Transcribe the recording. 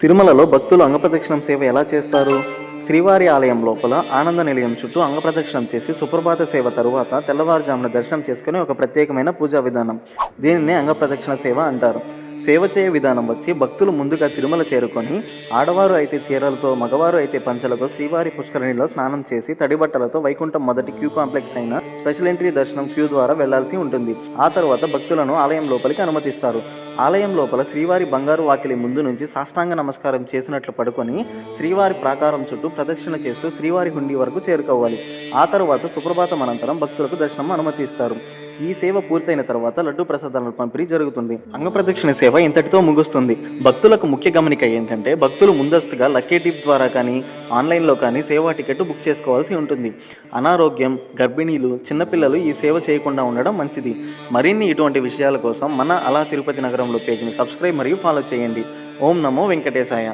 తిరుమలలో భక్తులు అంగప్రదక్షిణం సేవ ఎలా చేస్తారు? శ్రీవారి ఆలయం లోపల ఆనంద నిలయం చుట్టూ అంగప్రదక్షిణం చేసి సుప్రభాత సేవ తరువాత తెల్లవారుజామున దర్శనం చేసుకునే ఒక ప్రత్యేకమైన పూజా విధానం. దీనిని అంగప్రదక్షిణ సేవ అంటారు. సేవ చేయ విధానం వచ్చి భక్తులు ముందుగా తిరుమల చేరుకొని ఆడవారు అయితే చీరలతో మగవారు అయితే పంచలతో శ్రీవారి పుష్కరిణిలో స్నానం చేసి తడిబట్టలతో వైకుంఠం మొదటి క్యూ కాంప్లెక్స్ అయిన స్పెషల్ ఎంట్రీ దర్శనం క్యూ ద్వారా వెళ్ళాల్సి ఉంటుంది. ఆ తర్వాత భక్తులను ఆలయం లోపలికి అనుమతిస్తారు. ఆలయం లోపల శ్రీవారి బంగారు వాకిలి ముందు నుంచి సాష్టాంగ నమస్కారం చేసినట్లు పడుకొని శ్రీవారి ప్రాకారం చుట్టూ ప్రదక్షిణ చేస్తూ శ్రీవారి హుండీ వరకు చేరుకోవాలి. ఆ తరువాత సుప్రభాతం అనంతరం భక్తులకు దర్శనం అనుమతిస్తారు. ఈ సేవ పూర్తయిన తర్వాత లడ్డు ప్రసాదాలను పంపిణీ జరుగుతుంది. అంగప్రదక్షిణ సేవ ఇంతటితో ముగుస్తుంది. భక్తులకు ముఖ్య గమనిక ఏంటంటే భక్తులు ముందస్తుగా లక్కీ టిప్ ద్వారా కానీ ఆన్లైన్లో కానీ సేవా టికెట్ బుక్ చేసుకోవాల్సి ఉంటుంది. అనారోగ్యం గర్భిణీలు చిన్నపిల్లలు ఈ సేవ చేయకుండా ఉండడం మంచిది. మరిన్ని ఇటువంటి విషయాల కోసం మన అలా తిరుపతి నగరంలో పేజీని సబ్స్క్రైబ్ మరియు ఫాలో చేయండి. ఓం నమో వెంకటేశాయ.